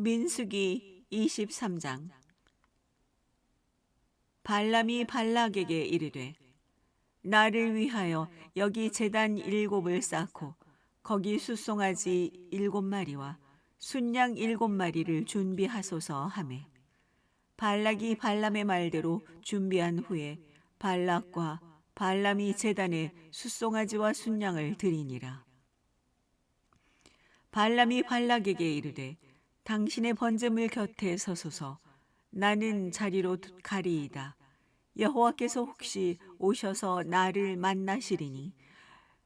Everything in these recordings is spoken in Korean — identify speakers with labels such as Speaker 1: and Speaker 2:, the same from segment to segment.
Speaker 1: 민수기 23장. 발람이 발락에게 이르되 나를 위하여 여기 제단 일곱을 쌓고 거기 숫송아지 일곱 마리와 순양 일곱 마리를 준비하소서 하매 발락이 발람의 말대로 준비한 후에 발락과 발람이 제단에 숫송아지와 순양을 드리니라. 발람이 발락에게 이르되 당신의 번제물 곁에 서소서. 나는 자리로 가리이다. 여호와께서 혹시 오셔서 나를 만나시리니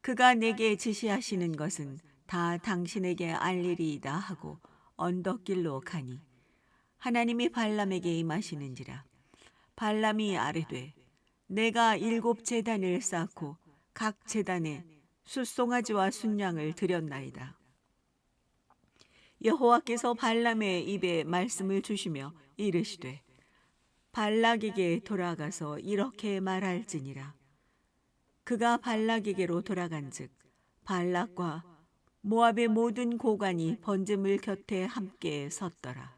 Speaker 1: 그가 내게 지시하시는 것은 다 당신에게 알리리이다 하고 언덕길로 가니 하나님이 발람에게 임하시는지라. 발람이 아뢰되 내가 일곱 제단을 쌓고 각 제단에 숫송아지와 순양을 드렸나이다 여호와께서 발람의 입에 말씀을 주시며 이르시되 발락에게 돌아가서 이렇게 말할지니라. 그가 발락에게로 돌아간즉 발락과 모압의 모든 고관이 번제물 곁에 함께 섰더라.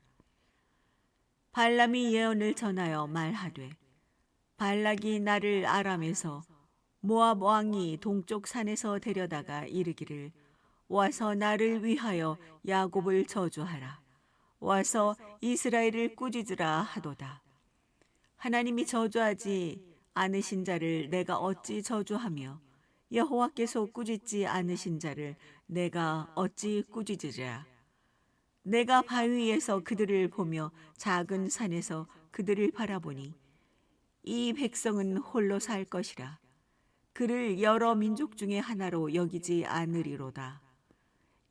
Speaker 1: 발람이 예언을 전하여 말하되 발락이 나를 아람에서 모압 왕이 동쪽 산에서 데려다가 이르기를 와서 나를 위하여 야곱을 저주하라. 와서 이스라엘을 꾸짖으라 하도다. 하나님이 저주하지 않으신 자를 내가 어찌 저주하며 여호와께서 꾸짖지 않으신 자를 내가 어찌 꾸짖으랴. 내가 바위에서 그들을 보며 작은 산에서 그들을 바라보니 이 백성은 홀로 살 것이라. 그를 여러 민족 중에 하나로 여기지 않으리로다.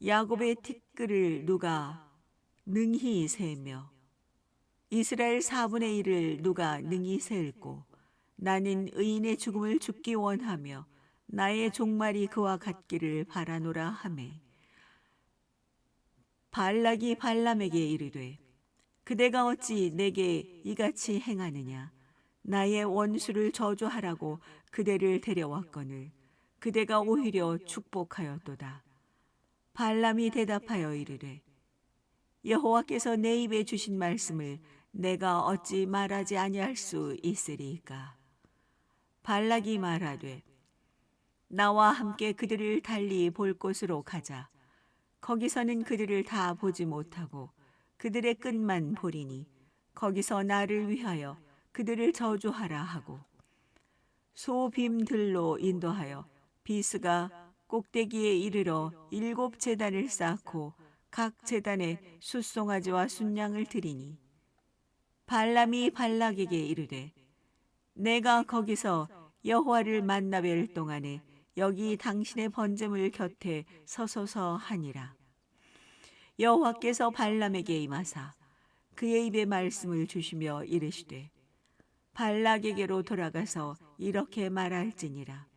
Speaker 1: 야곱의 티끌을 누가 능히 세며 이스라엘 4분의 1을 누가 능히 세을고 나는 의인의 죽음을 죽기 원하며 나의 종말이 그와 같기를 바라노라 하매. 발락이 발람에게 이르되 그대가 어찌 내게 이같이 행하느냐? 나의 원수를 저주하라고 그대를 데려왔거늘 그대가 오히려 축복하였도다 발람이 대답하여 이르되 여호와께서 내 입에 주신 말씀을 내가 어찌 말하지 아니할 수 있으리까? 발락이 말하되 나와 함께 그들을 달리 볼 곳으로 가자. 거기서는 그들을 다 보지 못하고 그들의 끝만 보리니 거기서 나를 위하여 그들을 저주하라 하고. 소빔들로 인도하여 비스가 꼭대기에 이르러 일곱 재단을 쌓고 각 재단에 숫송아지와 순양을 드리니 발람이 발락에게 이르되 내가 거기서 여호와를 만나 뵐 동안에 여기 당신의 번제물 곁에 서소서 하니라. 여호와께서 발람에게 임하사 그의 입에 말씀을 주시며 이르시되 발락에게로 돌아가서 이렇게 말할지니라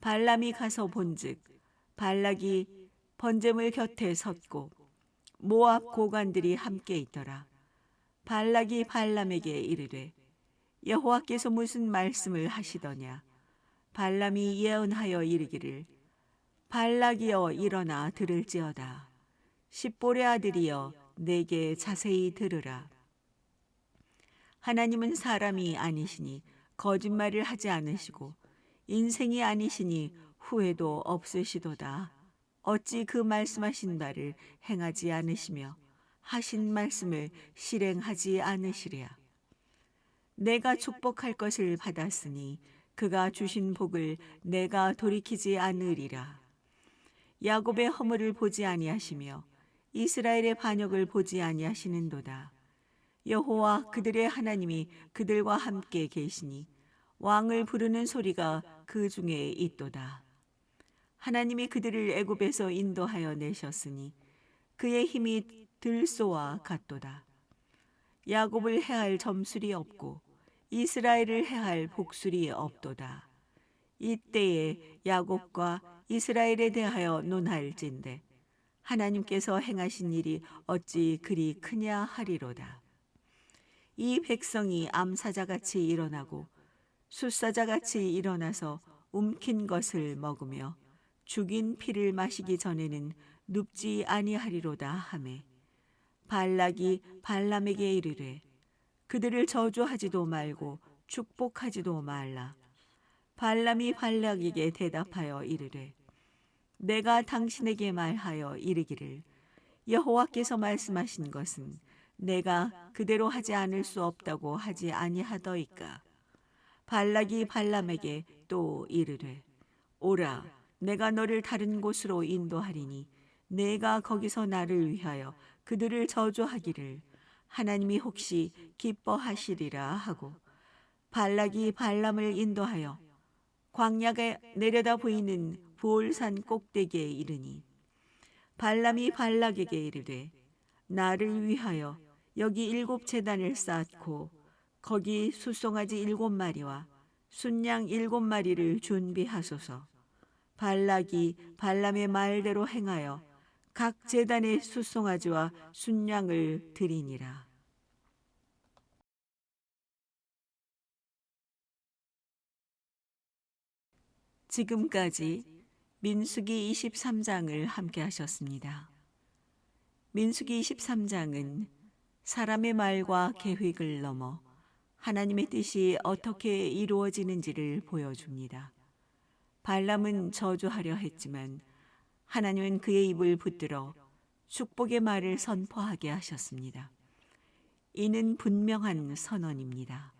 Speaker 1: 발람이 가서 본즉 발락이 번제물 곁에 섰고 모압 고관들이 함께 있더라. 발락이 발람에게 이르되 여호와께서 무슨 말씀을 하시더냐? 발람이 예언하여 이르기를 발락이여 일어나 들을지어다. 십볼의 아들이여 내게 자세히 들으라. 하나님은 사람이 아니시니 거짓말을 하지 않으시고 인생이 아니시니 후회도 없으시도다. 어찌 그 말씀하신 바를 행하지 않으시며 하신 말씀을 실행하지 않으시랴. 내가 축복할 것을 받았으니 그가 주신 복을 내가 돌이키지 않으리라. 야곱의 허물을 보지 아니하시며 이스라엘의 반역을 보지 아니하시는도다. 여호와 그들의 하나님이 그들과 함께 계시니 왕을 부르는 소리가 그 중에 있도다. 하나님이 그들을 애굽에서 인도하여 내셨으니 그의 힘이 들소와 같도다. 야곱을 해할 점술이 없고 이스라엘을 해할 복술이 없도다. 이때에 야곱과 이스라엘에 대하여 논할진대 하나님께서 행하신 일이 어찌 그리 크냐 하리로다. 이 백성이 암사자같이 일어나고 숫사자같이 일어나서 움킨 것을 먹으며 죽인 피를 마시기 전에는 눕지 아니하리로다 하매 발락이 발람에게 이르되 그들을 저주하지도 말고 축복하지도 말라. 발람이 발락에게 대답하여 이르되 내가 당신에게 말하여 이르기를 여호와께서 말씀하신 것은 내가 그대로 하지 않을 수 없다고 하지 아니하더이까. 발락이 발람에게 또 이르되 오라 내가 너를 다른 곳으로 인도하리니 내가 거기서 나를 위하여 그들을 저주하기를 하나님이 혹시 기뻐하시리라 하고 발락이 발람을 인도하여 광야가 내려다 보이는 부올산 꼭대기에 이르니 발람이 발락에게 이르되 나를 위하여 여기 일곱 재단을 쌓고 거기 수송아지 일곱 마리와 순양 일곱 마리를 준비하소서 발락이 발람의 말대로 행하여 각 재단의 수송아지와 순양을 드리니라 지금까지 민수기 23장을 함께 하셨습니다. 민수기 23장은 사람의 말과 계획을 넘어 하나님의 뜻이 어떻게 이루어지는지를 보여줍니다. 발람은 저주하려 했지만 하나님은 그의 입을 붙들어 축복의 말을 선포하게 하셨습니다. 이는 분명한 선언입니다.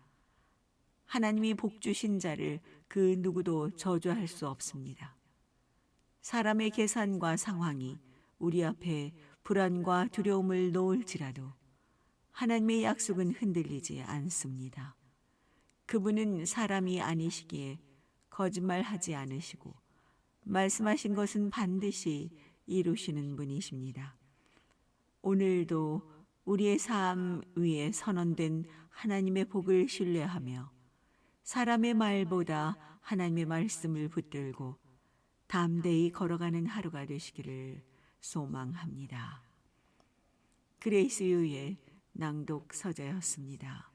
Speaker 1: 하나님이 복 주신 자를 그 누구도 저주할 수 없습니다. 사람의 계산과 상황이 우리 앞에 불안과 두려움을 놓을지라도 하나님의 약속은 흔들리지 않습니다. 그분은 사람이 아니시기에 거짓말하지 않으시고 말씀하신 것은 반드시 이루시는 분이십니다. 오늘도 우리의 삶 위에 선언된 하나님의 복을 신뢰하며 사람의 말보다 하나님의 말씀을 붙들고 담대히 걸어가는 하루가 되시기를 소망합니다. 그레이스 유의 낭독 서재였습니다.